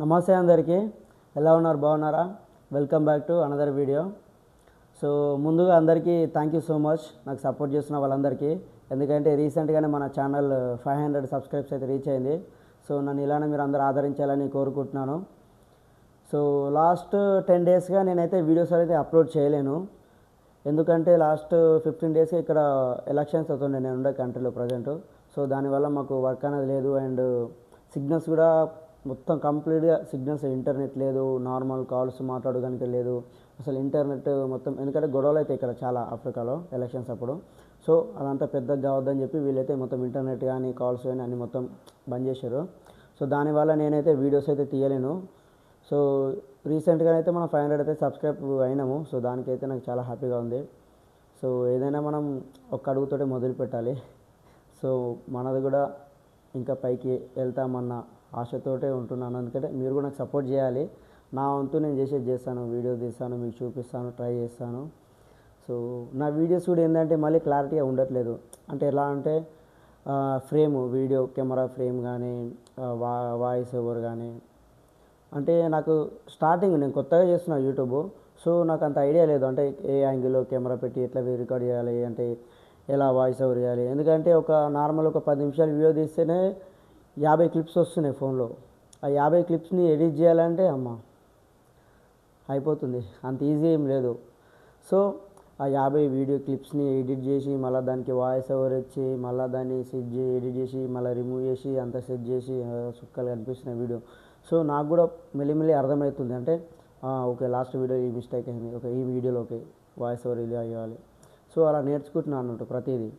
నమస్తే అందరికీ. ఎలా ఉన్నారు? బాగున్నారా? Welcome back to another video so ముందుగా అందరికీ థ్యాంక్ యూ సో మచ్ నాకు సపోర్ట్ చేస్తున్న వాళ్ళందరికీ. ఎందుకంటే రీసెంట్గానే మన ఛానల్ ఫైవ్ హండ్రెడ్ సబ్స్క్రైబ్స్ అయితే రీచ్ అయింది. సో నన్ను ఇలానే మీరు అందరూ ఆదరించాలని కోరుకుంటున్నాను. సో లాస్ట్ టెన్ డేస్గా నేనైతే వీడియోస్ అయితే అప్లోడ్ చేయలేను. ఎందుకంటే లాస్ట్ ఫిఫ్టీన్ డేస్కి ఇక్కడ ఎలక్షన్స్ అవుతుండే నేను ఉండే కంట్రీలో ప్రజెంట్ సో దానివల్ల మాకు వర్క్ అనేది లేదు. అండ్ సిగ్నల్స్ కూడా మొత్తం కంప్లీట్గా సిగ్నల్స్ ఇంటర్నెట్ లేదు నార్మల్ కాల్స్ మాట్లాడడానికి లేదు. అసలు ఇంటర్నెట్ మొత్తం ఎందుకంటే గొడవలు అయితే ఇక్కడ చాలా ఆఫ్రికాలో ఎలక్షన్స్ అప్పుడు. సో అదంతా పెద్ద కావద్దని చెప్పి వీళ్ళైతే మొత్తం ఇంటర్నెట్ కానీ కాల్స్ కానీ అన్ని మొత్తం బంద్ చేశారు. సో దానివల్ల నేనైతే వీడియోస్ అయితే తీయలేను. సో రీసెంట్గా అయితే మనం ఫైవ్ హండ్రెడ్ అయితే సబ్స్క్రైబ్ అయినాము. సో దానికైతే నాకు చాలా హ్యాపీగా ఉంది. సో ఏదైనా మనం ఒక్క అడుగుతోటే మొదలు పెట్టాలి సో మనది కూడా ఇంకా పైకి వెళ్తామన్న ఆశతోటే ఉంటున్నాను. ఎందుకంటే మీరు కూడా నాకు సపోర్ట్ చేయాలి. నా వంతు నేను చేసేది చేస్తాను. వీడియో తీస్తాను మీకు చూపిస్తాను ట్రై చేస్తాను. సో నా వీడియోస్ కూడా ఏంటంటే మళ్ళీ క్లారిటీగా ఉండట్లేదు. అంటే ఎలా అంటే ఫ్రేమ్ వీడియో కెమెరా ఫ్రేమ్ కానీ వా వాయిస్ ఓవర్ కానీ. అంటే నాకు స్టార్టింగ్ నేను కొత్తగా చేస్తున్నా యూట్యూబ్. సో నాకు అంత ఐడియా లేదు. అంటే ఏ యాంగిల్లో కెమెరా పెట్టి ఎట్లా రికార్డ్ చేయాలి అంటే ఎలా వాయిస్ ఓవర్ చేయాలి. ఎందుకంటే ఒక నార్మల్ ఒక పది నిమిషాలు వీడియో తీస్తేనే యాభై క్లిప్స్ వస్తున్నాయి ఫోన్లో. ఆ యాభై క్లిప్స్ని ఎడిట్ చేయాలంటే అమ్మ అయిపోతుంది. అంత ఈజీ ఏం లేదు. సో ఆ యాభై వీడియో క్లిప్స్ని ఎడిట్ చేసి మళ్ళీ దానికి వాయిస్ ఓవర్ ఇచ్చి మళ్ళీ దాన్ని సెట్ చేసి ఎడిట్ చేసి మళ్ళీ రిమూవ్ చేసి అంతా సెట్ చేసి చుక్కలు సుక్కలు కనిపిస్తున్నాయి వీడియో. సో నాకు కూడా మెల్లిమెల్లి అర్థమవుతుంది. అంటే ఓకే లాస్ట్ వీడియో ఈ మిస్టేక్ అయింది. ఓకే ఈ వీడియోలో ఓకే వాయిస్ ఓవర్ ఇలా అయ్యాలి. సో అలా నేర్చుకుంటున్నాను అన్నట్టు ప్రతిదీ.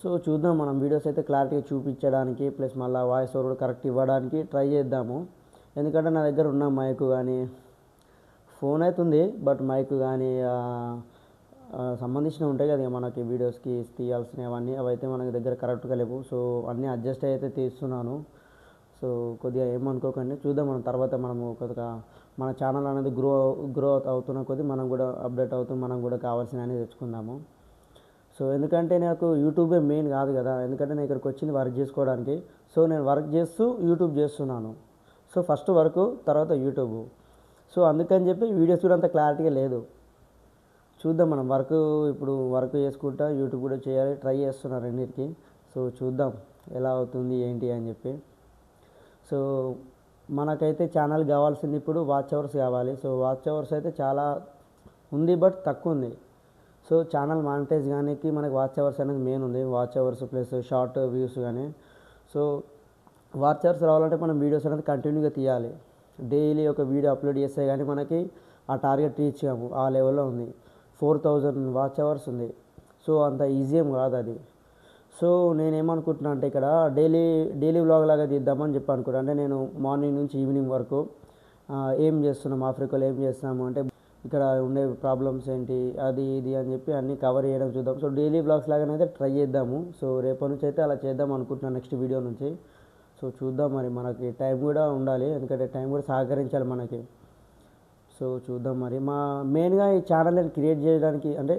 సో చూద్దాం మనం వీడియోస్ అయితే క్లారిటీగా చూపించడానికి ప్లస్ మళ్ళీ వాయిస్ ఓవర్ కూడా కరెక్ట్ ఇవ్వడానికి ట్రై చేద్దాము. ఎందుకంటే నా దగ్గర ఉన్న మైక్ కానీ ఫోన్ అయితే ఉంది బట్ మైక్ కానీ సంబంధించినవి ఉంటాయి కదా మనకి వీడియోస్కి తీయాల్సిన అవన్నీ అవైతే మన దగ్గర కరెక్ట్గా లేవు. సో అన్నీ అడ్జస్ట్ అయితే తీస్తున్నాను. సో కొద్దిగా ఏమనుకోకండి చూద్దాం మనం తర్వాత మనము కొద్దిగా మన ఛానల్ అనేది గ్రో గ్రో అవుతున్న కొద్దీ మనం కూడా అప్డేట్ అవుతూ మనం కూడా కావాల్సినవి తెచ్చుకుందాము. సో ఎందుకంటే నాకు యూట్యూబే మెయిన్ కాదు కదా ఎందుకంటే నేను ఇక్కడికి వచ్చింది వర్క్ చేసుకోవడానికి. సో నేను వర్క్ చేస్తూ యూట్యూబ్ చేస్తున్నాను. సో ఫస్ట్ వర్క్ తర్వాత యూట్యూబ్. సో అందుకని చెప్పి వీడియోస్ కూడా అంత క్లారిటీగా లేదు. చూద్దాం మనం వర్క్ ఇప్పుడు వర్క్ చేసుకుంటా యూట్యూబ్ కూడా చేయాలి ట్రై చేస్తున్నారు రెండింటికి. సో చూద్దాం ఎలా అవుతుంది ఏంటి అని చెప్పి. సో మనకైతే ఛానల్ కావాల్సింది ఇప్పుడు వాచ్ అవర్స్ కావాలి. సో వాచ్ అవర్స్ అయితే చాలా ఉంది బట్ తక్కువ ఉంది. సో ఛానల్ మానిటైజ్ కానీ మనకి వాచ్ అవర్స్ అనేది మెయిన్ ఉంది. Watch hours plus short views కానీ. సో వాచ్ అవర్స్ రావాలంటే మనం వీడియోస్ అనేది కంటిన్యూగా తీయాలి. డైలీ ఒక వీడియో అప్లోడ్ చేస్తే కానీ మనకి ఆ టార్గెట్ రీచ్ కాము ఆ లెవెల్లో ఉంది. ఫోర్ థౌజండ్ వాచ్ అవర్స్ ఉంది. సో అంత ఈజీ ఏం కాదు అది. సో నేనేమనుకుంటున్నా అంటే ఇక్కడ డైలీ డైలీ వ్లాగ్ లాగా తీద్దామని చెప్పి అనుకుంటా అంటే నేను మార్నింగ్ నుంచి ఈవినింగ్ వరకు ఏం చేస్తున్నాం? ఆఫ్రికాలో ఏం చేస్తున్నాము? అంటే ఇక్కడ ఉండే ప్రాబ్లమ్స్ ఏంటి అది ఇది అని చెప్పి అన్నీ కవర్ చేయడం చూద్దాం. సో డైలీ బ్లాగ్స్ లాగానైతే ట్రై చేద్దాము. సో రేపటి నుంచి అయితే అలా చేద్దాం అనుకుంటున్నాను నెక్స్ట్ వీడియో నుంచి. సో చూద్దాం మరి మనకి టైం కూడా ఉండాలి ఎందుకంటే టైం కూడా సహకరించాలి మనకి. సో చూద్దాం మరి. మా మెయిన్గా ఈ ఛానల్ నేను క్రియేట్ చేయడానికి అంటే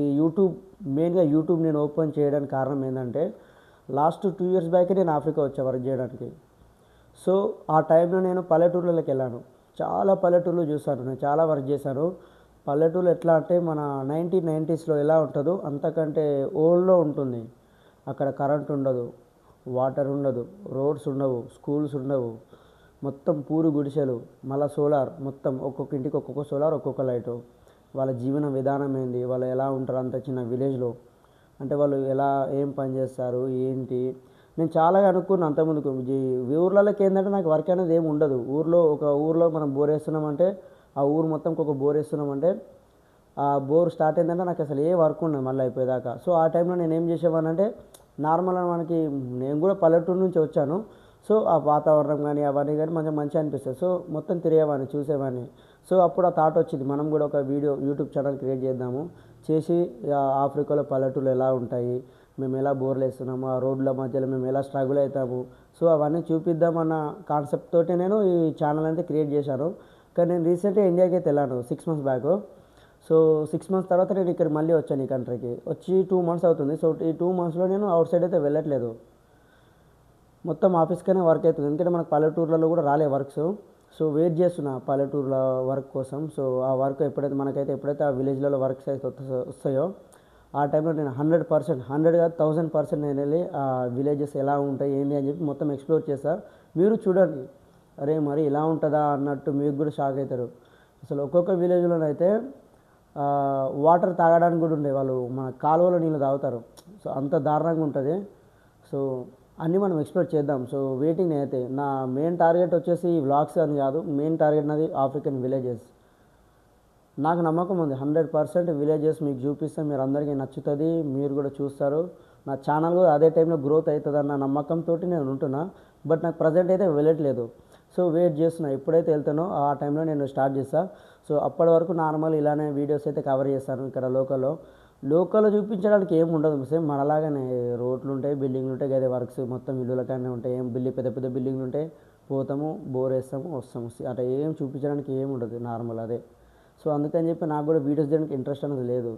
ఈ యూట్యూబ్ మెయిన్గా యూట్యూబ్ నేను ఓపెన్ చేయడానికి కారణం ఏంటంటే లాస్ట్ టూ ఇయర్స్ బ్యాకే నేను ఆఫ్రికా వచ్చా వర్క్ చేయడానికి. సో ఆ టైంలో నేను పల్లెటూర్లలోకి వెళ్ళాను. చాలా పల్లెటూర్లు చూశాను నేను చాలా వర్క్ చేశాను. పల్లెటూళ్ళు ఎట్లా అంటే మన నైన్టీన్ నైంటీస్లో ఎలా ఉంటుందో అంతకంటే ఓల్డ్లో ఉంటుంది. అక్కడ కరెంట్ ఉండదు వాటర్ ఉండదు రోడ్స్ ఉండవు స్కూల్స్ ఉండవు. మొత్తం పూరు గుడిసెలు మళ్ళీ సోలార్ మొత్తం ఒక్కొక్క ఇంటికి ఒక్కొక్క సోలార్ ఒక్కొక్క లైటు. వాళ్ళ జీవన విధానం ఏంది వాళ్ళు ఎలా ఉంటారు అంత చిన్న విలేజ్లో? అంటే వాళ్ళు ఎలా ఏం పని చేస్తారు ఏంటి? నేను చాలా అనుకున్నాను అంతకుముందుకు ఊర్లలోకి ఏంటంటే నాకు వర్క్ అనేది ఏమి ఉండదు. ఊర్లో ఒక ఊర్లో మనం బోర్ వేస్తున్నామంటే ఆ ఊరు మొత్తం ఒక బోర్ వేస్తున్నామంటే ఆ బోర్ స్టార్ట్ అయిందంటే నాకు అసలు ఏ వర్క్ ఉండదు మళ్ళీ అయిపోయేదాకా. సో ఆ టైంలో నేను ఏం చేసేవానంటే నార్మల్ మనకి నేను కూడా పల్లెటూరు నుంచి వచ్చాను. సో ఆ వాతావరణం కానీ అవన్నీ కానీ మంచిగా మంచిగా అనిపిస్తుంది సో మొత్తం తిరిగేవాడిని చూసేవాడిని. సో అప్పుడు ఆ థాట్ వచ్చింది మనం కూడా ఒక వీడియో యూట్యూబ్ ఛానల్ క్రియేట్ చేద్దాము. చేసి ఆఫ్రికాలో పల్లెటూళ్ళు ఎలా ఉంటాయి మేము ఎలా బోర్లు వేస్తున్నాము ఆ రోడ్ల మధ్యలో మేము ఎలా స్ట్రగుల్ అవుతాము. సో అవన్నీ చూపిద్దామన్న కాన్సెప్ట్ తోటి నేను ఈ ఛానల్ అయితే క్రియేట్ చేశాను. కానీ నేను రీసెంట్గా ఇండియాకి అయితే వెళ్ళాను six months back so six months తర్వాత నేను ఇక్కడ మళ్ళీ వచ్చాను ఈ కంట్రీకి వచ్చి టూ మంత్స్ అవుతుంది. సో ఈ టూ మంత్స్లో నేను అవుట్ సైడ్ అయితే వెళ్ళట్లేదు. మొత్తం ఆఫీస్కైనా వర్క్ అవుతుంది. ఎందుకంటే మనకు పల్లెటూర్లలో కూడా రాలే వర్క్స్ సో వెయిట్ చేస్తున్నా పల్లెటూర్ల వర్క్ కోసం. సో ఆ వర్క్ ఎప్పుడైతే మనకైతే ఎప్పుడైతే ఆ విలేజ్లలో వర్క్స్ అయితే వస్తాయో ఆ టైంలో నేను హండ్రెడ్ పర్సెంట్ హండ్రెడ్ కాదు థౌసండ్ పర్సెంట్ నేను వెళ్ళి ఆ విలేజెస్ ఎలా ఉంటాయి ఏంది అని చెప్పి మొత్తం ఎక్స్ప్లోర్ చేస్తాను మీరు చూడండి. అరే మరి ఇలా ఉంటుందా అన్నట్టు మీకు కూడా షాక్ అవుతారు. అసలు ఒక్కొక్క విలేజ్లోనైతే వాటర్ తాగడానికి కూడా ఉండే వాళ్ళు మన కాలువలో నీళ్ళు తాగుతారు. సో అంత దారుణంగా ఉంటుంది. సో అన్నీ మనం ఎక్స్ప్లోర్ చేద్దాం. సో వెయిటింగ్ అయితే నా మెయిన్ టార్గెట్ వచ్చేసి వ్లాగ్స్ అని కాదు మెయిన్ టార్గెట్ నాది ఆఫ్రికన్ విలేజెస్. నాకు నమ్మకం ఉంది. హండ్రెడ్ పర్సెంట్ విలేజెస్ మీకు చూపిస్తే మీరు అందరికీ నచ్చుతుంది. మీరు కూడా చూస్తారు. నా ఛానల్ కూడా అదే టైంలో గ్రోత్ అవుతుంది అన్న నమ్మకంతో నేను ఉంటున్నా. బట్ నాకు ప్రజెంట్ అయితే వెళ్ళట్లేదు. సో వెయిట్ చేస్తున్నా. ఎప్పుడైతే వెళ్తానో ఆ టైంలో నేను స్టార్ట్ చేస్తాను సో అప్పటి వరకు నార్మల్ ఇలానే వీడియోస్ అయితే కవర్ చేస్తాను ఇక్కడ లోకల్లో. లోకల్లో చూపించడానికి ఏం ఉండదు. సేమ్ మనలాగానే రోడ్లు ఉంటాయి బిల్డింగ్లు ఉంటాయి. అదే వర్క్స్ మొత్తం ఇల్లుల కానీ ఉంటాయి. ఏం బిల్డింగ్ పెద్ద పెద్ద బిల్డింగ్లు ఉంటాయి. పోతాము బోర్ వేస్తాము వస్తాము. అట్లా ఏం చూపించడానికి ఏం ఉండదు. నార్మల్ అదే. సో అందుకని చెప్పి నాకు కూడా వీడియోస్ చేయడానికి ఇంట్రెస్ట్ అనేది లేదు.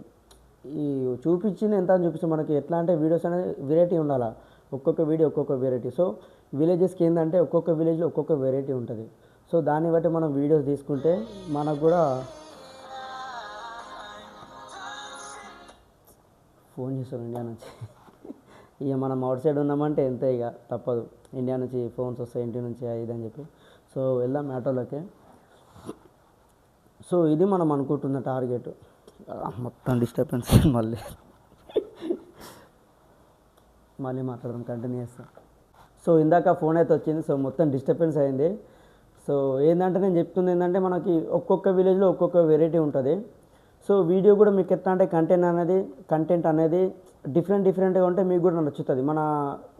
ఈ చూపించింది ఎంత అని చూపిస్తే మనకి ఎట్లా అంటే వీడియోస్ అనేది వెరైటీ ఉండాలా? ఒక్కొక్క వీడియో ఒక్కొక్క వెరైటీ సో విలేజెస్కి ఏంటంటే ఒక్కొక్క విలేజ్లో ఒక్కొక్క వెరైటీ ఉంటుంది. సో దాన్ని బట్టి మనం వీడియోస్ తీసుకుంటే మనకు కూడా ఫోన్ చేస్తారు ఇండియా నుంచి. ఇక మనం అవుట్ సైడ్ ఉన్నామంటే ఎంత ఇక తప్పదు. ఇండియా నుంచి ఫోన్స్ వస్తాయి ఇంటి నుంచి ఇదని అని చెప్పి. సో వెళ్దాం ఆటోలోకి. సో ఇది మనం అనుకుంటున్న టార్గెట్. మొత్తం డిస్టర్బెన్స్ మళ్ళీ. మళ్ళీ మాట్లాడదాం కంటిన్యూ చేస్తాం. సో ఇందాక ఫోన్ అయితే వచ్చింది సో మొత్తం డిస్టర్బెన్స్ అయింది. సో ఏంటంటే నేను చెప్తుంది ఏంటంటే మనకి ఒక్కొక్క విలేజ్లో ఒక్కొక్క వెరైటీ ఉంటుంది. సో వీడియో కూడా మీకు ఎట్లా అంటే కంటెంట్ అనేది కంటెంట్ అనేది డిఫరెంట్ డిఫరెంట్గా ఉంటే మీకు కూడా నచ్చుతుంది. మన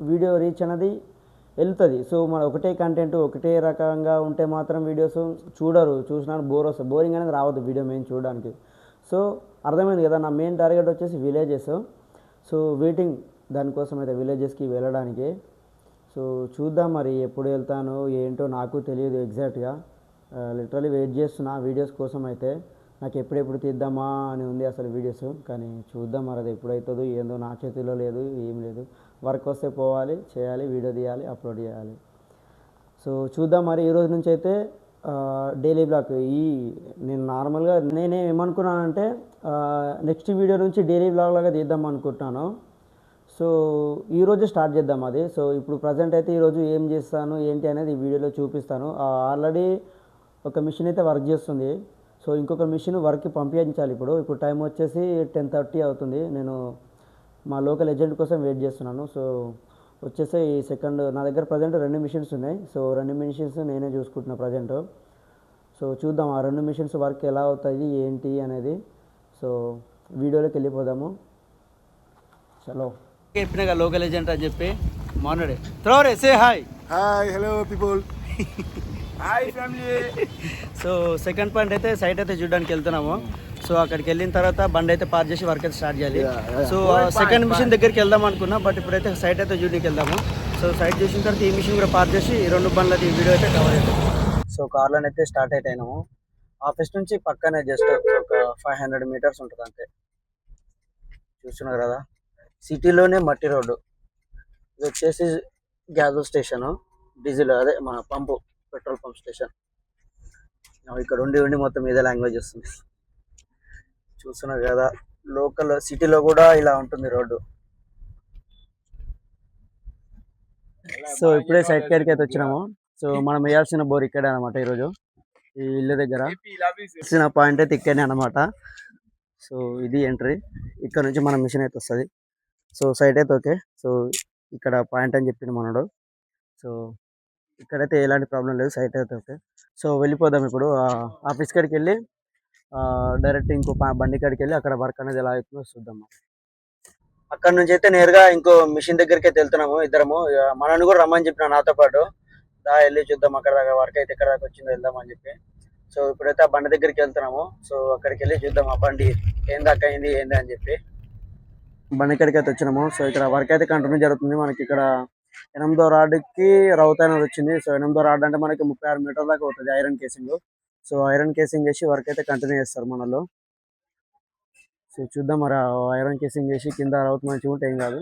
వీడియో రీచ్ అనేది వెళ్తుంది. సో మన ఒకటే కంటెంట్ ఒకటే రకంగా ఉంటే మాత్రం వీడియోస్ చూడరు. చూసినా బోర్ వస్తుంది. బోరింగ్ అనేది రావద్దు వీడియో మెయిన్ చూడడానికి. సో అర్థమైంది కదా? నా మెయిన్ టార్గెట్ వచ్చేసి విలేజెస్ సో వెయిటింగ్ దానికోసం అయితే విలేజెస్కి వెళ్ళడానికి. సో చూద్దాం మరి ఎప్పుడు వెళ్తాను ఏంటో నాకు తెలియదు ఎగ్జాక్ట్గా లిటరలీ వెయిట్ చేస్తున్నా వీడియోస్ కోసం అయితే. నాకు ఎప్పుడెప్పుడు తీద్దామా అని ఉంది అసలు వీడియోస్ కానీ చూద్దాం మరి అది ఎప్పుడవుతుందో ఏందో నా చేతిలో లేదు ఏం లేదు. వర్క్ వస్తే పోవాలి చేయాలి వీడియో తీయాలి అప్లోడ్ చేయాలి. సో చూద్దాం మరి ఈ రోజు నుంచి అయితే డైలీ బ్లాగ్ ఈ నేను నార్మల్గా నేనే ఏమనుకున్నానంటే నెక్స్ట్ వీడియో నుంచి డైలీ బ్లాగ్ లాగా తీద్దాం అనుకుంటున్నాను. సో ఈరోజు స్టార్ట్ చేద్దాం అది. సో ఇప్పుడు ప్రజెంట్ అయితే ఈరోజు ఏం చేస్తాను ఏంటి అనేది ఈ వీడియోలో చూపిస్తాను. ఆల్రెడీ ఒక మిషన్ అయితే వర్క్ చేస్తుంది. సో ఇంకొక మిషన్ వర్క్కి పంపించాలి. ఇప్పుడు ఇప్పుడు టైం వచ్చేసి టెన్ థర్టీ అవుతుంది. నేను మా లోకల్ ఏజెంట్ కోసం వెయిట్ చేస్తున్నాను. సో వచ్చేసి ఈ సెకండ్ నా దగ్గర ప్రజెంట్ రెండు మిషన్స్ ఉన్నాయి. సో రెండు మిషన్స్ నేనే చూసుకుంటున్నా ప్రజెంట్. సో చూద్దాం ఆ రెండు మిషన్స్ వర్క్ ఎలా అవుతాయి ఏంటి అనేది. సో వీడియోలోకి వెళ్ళిపోదాము. చలో. చెప్పిన లోకల్ ఏజెంట్ అని చెప్పి మాట్లాడే త్రో రే say hi hi hello people hi family so second point అయితే సైట్ అయితే చూడడానికి వెళ్తున్నాము. సో అక్కడికి వెళ్ళిన తర్వాత బండి అయితే పార్క్ చేసి వర్క్ అయితే స్టార్ట్ చేయాలి. సో సెకండ్ మిషన్ దగ్గరికి వెళ్దాం అనుకున్నా బట్ ఇప్పుడైతే సైట్ అయితే చూడడానికి వెళ్దాము. సో సైట్ చూసిన తర్వాత ఈ మిషన్ కూడా పార్క్ చేసి ఈ రెండు బండ్లది వీడియో అయితే కవర్ అవుతాం సో కార్లోనే అయితే స్టార్ట్ అయినాము. ఆఫీస్ నుంచి పక్కనే జస్ట్ ఒక ఫైవ్ హండ్రెడ్ మీటర్స్ ఉంటుంది అంతే. చూస్తున్నారు కదా? సిటీలోనే మట్టి రోడ్డు. ఇది వచ్చేసి గ్యాస్ స్టేషన్ డీజిల్ అదే మన పంపు. Petrol pump station. ఇక్కడ ఉండి ఉండి మొత్తం ఇదే లాంగ్వేజ్ వస్తుంది. చూస్తున్నారు కదా లోకల్ సిటీలో కూడా ఇలా ఉంటుంది రోడ్డు. సో ఇప్పుడే సైడ్ కేర్కి అయితే వచ్చినాము. సో మనం వేయాల్సిన బోర్ ఇక్కడే అనమాట ఈరోజు. ఈ ఇల్లు దగ్గర. వచ్చిన పాయింట్ అయితే ఇక్కడనే అనమాట సో ఇది ఎంట్రీ. ఇక్కడ నుంచి మన మిషన్ అయితే వస్తుంది. సో సైట్ అయితే ఓకే. సో ఇక్కడ పాయింట్ అని చెప్పిండు మనోడు. సో ఇక్కడైతే ఎలాంటి ప్రాబ్లం లేదు. సైట్ అయితే ఓకే. సో వెళ్ళిపోదాం ఇప్పుడు. ఆఫీస్ కాడికి వెళ్ళి డైరెక్ట్ ఇంకో బండి కాడికి వెళ్ళి అక్కడ వర్క్ అనేది ఎలా అవుతుందో చూద్దాం అక్కడ నుంచి అయితే నేరుగా ఇంకో మిషన్ దగ్గరికి అయితే వెళ్తున్నాము ఇద్దరము. మనను మనల్ని కూడా రమ్మని చెప్పిన నాతో పాటు. దా వెళ్ళి చూద్దాం అక్కడ దాకా వర్క్ అయితే ఎక్కడ దాకా వచ్చిందో వెళ్దాం అని చెప్పి. సో ఇప్పుడైతే ఆ బండి దగ్గరికి వెళ్తున్నాము. సో అక్కడికి వెళ్ళి చూద్దాం ఆ బండి ఏం దాకా అయింది ఏంది అని చెప్పి. బండి కాడికి అయితే వచ్చినాము. సో ఇక్కడ వర్క్ అయితే కంటిన్యూ జరుగుతుంది. మనకి ఇక్కడ ఎనిమిదో రాడ్కి రౌత్ అనేది వచ్చింది. సో ఎనిమిదో రాడ్ అంటే మనకి ముప్పై ఆరు మీటర్ దాకా అవుతుంది iron casing. So iron casing వేసి వర్క్ అయితే కంటిన్యూ చేస్తారు మనలో. సో చూద్దాం మరి ఐరన్ కేసింగ్ వేసి కింద రౌత్ మంచిగా ఉంటే ఏం కాదు.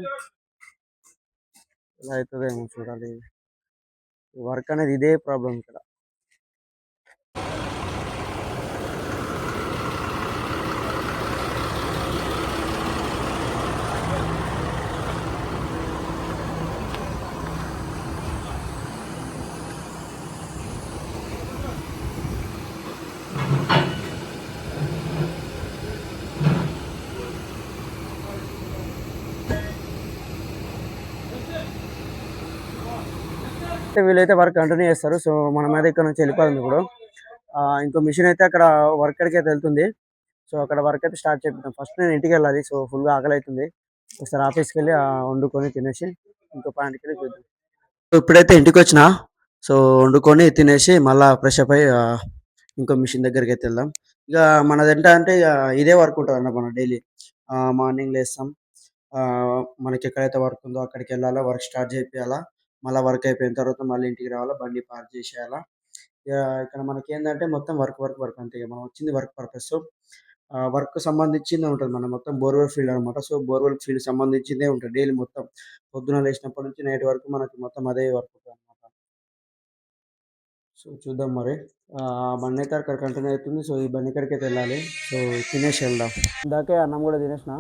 ఇలా అవుతుందేమో ఏమో చూడాలి. వర్క్ అనేది ఇదే ప్రాబ్లం ఇక్కడ. వీళ్ళైతే వర్క్ కంటిన్యూ చేస్తారు. సో మనం అయితే ఇక్కడ నుంచి వెళ్ళిపోతుంది ఇప్పుడు. ఆ, ఇంకో మిషన్ అయితే అక్కడ వర్క్ అయితే వెళ్తుంది. సో అక్కడ వర్క్ అయితే స్టార్ట్ చేపిద్దాం. ఫస్ట్ నేను ఇంటికి వెళ్ళాలి. సో ఫుల్గా ఆకలి అవుతుంది ఒకసారి ఆఫీస్కి వెళ్ళి వండుకొని తినేసి ఇంకో పాయింట్కి వెళ్ళి చూద్దాం సో ఇప్పుడైతే ఇంటికి వచ్చిన. సో వండుకొని తినేసి మళ్ళీ ఫ్రెష్ అప్ అయ్యి ఇంకో మిషన్ దగ్గరికి అయితే వెళ్దాం. ఇక మనది ఏంటంటే అంటే ఇక ఇదే వర్క్ ఉంటుంది అన్న డైలీ. మార్నింగ్ లేస్తాం. ఆ, మనకి ఎక్కడైతే వర్క్ ఉందో అక్కడికి వెళ్ళాలా వర్క్ స్టార్ట్ చేయాలా మళ్ళీ వర్క్ అయిపోయిన తర్వాత మళ్ళీ ఇంటికి రావాలా బండి పార్క్ చేసేయాలా? ఇక ఇక్కడ మనకి ఏంటంటే మొత్తం వర్క్ వర్క్ వర్క్ అంతే ఇక. మనం వచ్చింది వర్క్ పర్పస్. వర్క్ సంబంధించిందే ఉంటుంది మన మొత్తం బోర్వెల్ ఫీల్డ్ అనమాట సో బోర్వెల్ ఫీల్డ్ సంబంధించిందే ఉంటుంది డైలీ మొత్తం. పొద్దున లేచినప్పటి నుంచి నైట్ వరకు మనకి మొత్తం అదే వర్క్ అనమాట సో చూద్దాం మరి. బండి అయితే అక్కడ కంటిన్యూ అవుతుంది సో ఈ బండి కాడికి అయితే వెళ్ళాలి. సో తినేసి వెళ్దాం. ఇందాకే అన్నం కూడా తినేసిన.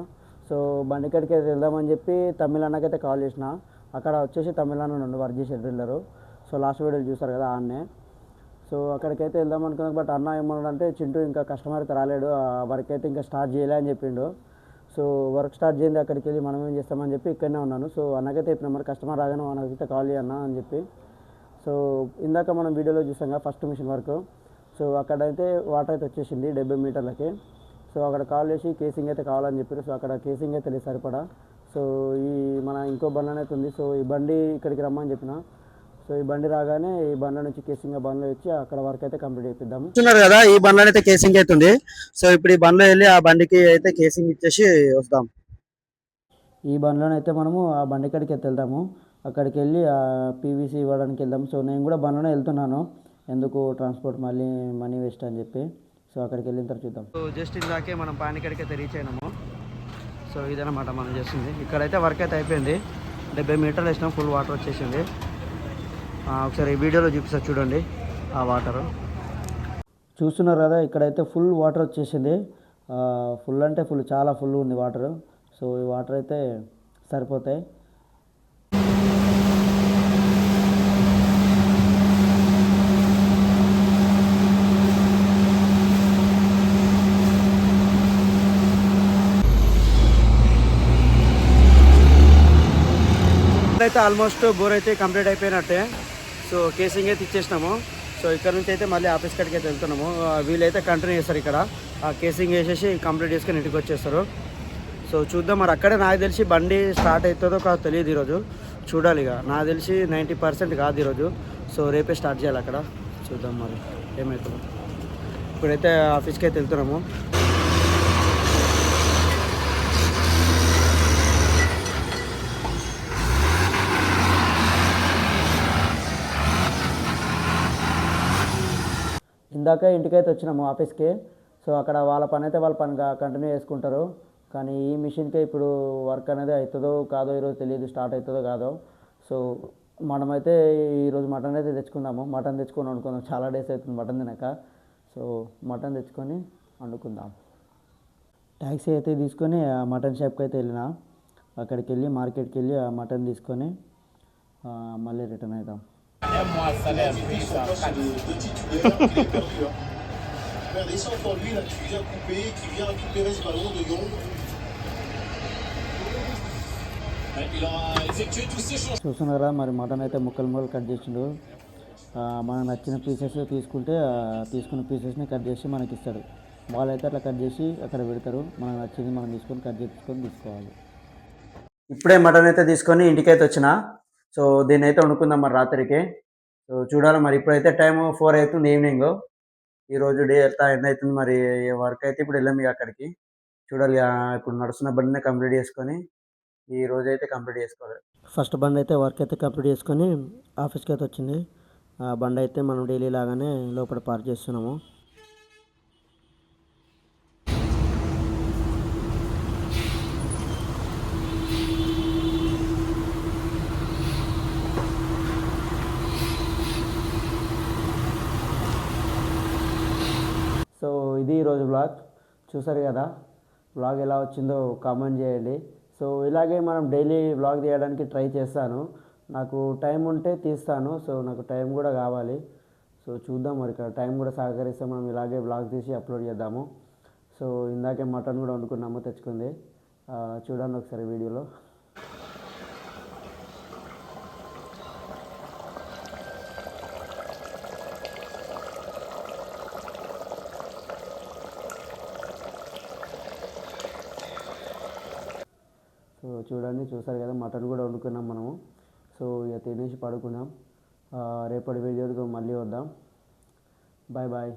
సో బండి కాడికి అయితే వెళ్దామని చెప్పి తమిళ అన్నకైతే కాల్ చేసిన. అక్కడ వచ్చేసి తమిళనాడు నుండి వర్క్ చేసే డ్రిల్లరు సో లాస్ట్ వీడియోలు చూసారు కదా అన్నే సో అక్కడికైతే వెళ్దాం అనుకున్నాను బట్ అన్న ఏమన్నాడంటే చింటూ ఇంకా కస్టమర్ అయితే రాలేడు ఆ వర్క్ అయితే ఇంకా స్టార్ట్ చేయలే అని చెప్పిండు. సో వర్క్ స్టార్ట్ చేయండి అక్కడికి వెళ్ళి మనం ఏం చేస్తామని చెప్పి ఇక్కడనే ఉన్నాను. సో అన్నకైతే చెప్పిన మరి కస్టమర్ రాగానే మనకైతే కాల్ చేయన్నా అని చెప్పి. సో ఇందాక మనం వీడియోలో చూసాం కదా ఫస్ట్ మిషన్ వర్క్. సో అక్కడైతే వాటర్ అయితే వచ్చేసింది డెబ్బై మీటర్లకి. సో అక్కడ కాల్ చేసి కేసింగ్ అయితే కావాలని చెప్పారు. సో అక్కడ కేసింగ్ అయితే లేదు సరిపడా. సో ఈ మన ఇంకో బండి అనేది ఉంది. సో ఈ బండి ఇక్కడికి రమ్మని చెప్పిన. సో ఈ బండి రాగానే ఈ బండ్ల నుంచి కేసింగ్ బండ్లో వచ్చి అక్కడ వరకు అయితే కంప్లీట్ చేపిద్దాము. చూస్తున్నారు కదా ఈ బండ్లో అయితే కేసింగ్ అవుతుంది సో ఇప్పుడు ఈ బండ్లో వెళ్ళి ఆ బండికి అయితే కేసింగ్ ఇచ్చేసి వస్తాం. ఈ బండ్లోనైతే మనము ఆ బండి కాడికి అయితే వెళ్దాము. అక్కడికి వెళ్ళి ఆ పీవీసీ ఇవ్వడానికి వెళ్దాం సో నేను కూడా బండ్లోనే వెళ్తున్నాను. ఎందుకు ట్రాన్స్పోర్ట్ మళ్ళీ మనీ వేస్ట్ అని చెప్పి. సో అక్కడికి వెళ్ళిన తర్వాత చూద్దాం. సో జస్ట్ ఇందాకే మనం పానికాడికి అయితే రీచ్ అయినాము సో ఇదనమాట మనం చేస్తుంది ఇక్కడైతే వర్క్ అయితే అయిపోయింది. డెబ్బై మీటర్లు వేసినాం ఫుల్ వాటర్ వచ్చేసింది. ఒకసారి ఈ వీడియోలో చూపిస్తా చూడండి ఆ వాటర్ చూస్తున్నారు కదా ఇక్కడైతే ఫుల్ వాటర్ వచ్చేసింది. ఫుల్ అంటే ఫుల్ చాలా ఫుల్ ఉంది వాటర్ సో ఈ వాటర్ అయితే సరిపోతాయి. అయితే ఆల్మోస్ట్ బోర్ అయితే కంప్లీట్ అయిపోయినట్టే. సో కేసింగ్ అయితే ఇచ్చేసినాము. సో ఇక్కడ నుంచి అయితే మళ్ళీ ఆఫీస్ కాడికి అయితే వెళ్తున్నాము. వీళ్ళైతే కంటిన్యూ చేస్తారు ఇక్కడ. ఆ కేసింగ్ వేసేసి కంప్లీట్ చేసుకొని ఇంటికి వచ్చేస్తారు. సో చూద్దాం మరి అక్కడే నాకు తెలిసి బండి స్టార్ట్ అవుతుందో కాదు తెలియదు ఈరోజు. చూడాలి ఇక. నాకు తెలిసి నైంటీ పర్సెంట్ కాదు ఈరోజు. సో రేపే స్టార్ట్ చేయాలి అక్కడ. చూద్దాం మరి. ఏమవుతుందో ఇప్పుడైతే ఆఫీస్కి అయితే వెళ్తున్నాము. ఇందాక ఇంటికైతే వచ్చినాము ఆఫీస్కి. సో అక్కడ వాళ్ళ పని అయితే వాళ్ళ పని కంటిన్యూ చేసుకుంటారు. కానీ ఈ మిషన్కే ఇప్పుడు వర్క్ అనేది అవుతుందో కాదో ఈరోజు తెలియదు స్టార్ట్ అవుతుందో కాదో. సో మనమైతే ఈరోజు మటన్ అయితే తెచ్చుకుందాము. మటన్ తెచ్చుకొని వండుకుందాం. చాలా డేస్ అవుతుంది మటన్ తినక. సో మటన్ తెచ్చుకొని వండుకుందాం. ట్యాక్సీ అయితే తీసుకొని ఆ మటన్ షాప్కి అయితే వెళ్ళిన. అక్కడికి వెళ్ళి మార్కెట్కి వెళ్ళి ఆ మటన్ తీసుకొని మళ్ళీ రిటర్న్ అవుతాం Aime-moi, చూస్తున్నారా మరి మటన్ అయితే ముక్కలు ముక్కలు కట్ చేసిండు. మనకు నచ్చిన పీసెస్ తీసుకుంటే తీసుకున్న పీసెస్ని కట్ చేసి మనకి ఇస్తాడు. వాళ్ళు అయితే అట్లా కట్ చేసి అక్కడ పెడతారు. మనకు నచ్చింది మనం తీసుకొని కట్ చేసుకొని తీసుకోవాలి. ఇప్పుడే మటన్ అయితే తీసుకొని ఇంటికైతే వచ్చినా. సో దీన్ని అయితే వండుకుందాం మరి రాత్రికి. సో చూడాలి మరి. ఇప్పుడైతే టైం ఫోర్ అవుతుంది ఈవినింగ్. ఈరోజు డే ఎంత ఎండ్ అవుతుంది మరి. వర్క్ అయితే ఇప్పుడు వెళ్ళాము ఇక అక్కడికి. చూడాలి ఇప్పుడు నడుస్తున్న బండిని కంప్లీట్ చేసుకొని ఈ రోజు అయితే కంప్లీట్ చేసుకోవాలి. ఫస్ట్ బండి అయితే వర్క్ అయితే కంప్లీట్ చేసుకొని ఆఫీస్కి అయితే వచ్చింది. ఆ బండి అయితే మనం డైలీ లాగానే లోపల పార్క్ చేస్తున్నాము ఇది ఈరోజు బ్లాగ్. చూసారు కదా? బ్లాగ్ ఎలా వచ్చిందో కామెంట్ చేయండి. సో ఇలాగే మనం డైలీ బ్లాగ్ తీయడానికి ట్రై చేస్తాను. నాకు టైం ఉంటే తీస్తాను. సో నాకు టైం కూడా కావాలి. సో చూద్దాం మరి ఇక్కడ టైం కూడా సహకరిస్తే మనం ఇలాగే బ్లాగ్ తీసి అప్లోడ్ చేద్దాము. సో ఇందాకే మటన్ కూడా వండుకున్నాము తెచ్చుకుంది. చూడండి ఒకసారి వీడియోలో సో చూడండి చూసారు కదా మటన్ కూడా వండుకున్నాం మనము. సో ఇక తినేసి పడుకున్నాం. రేపటి వీడియోతో మళ్ళీ వద్దాం. Bye bye.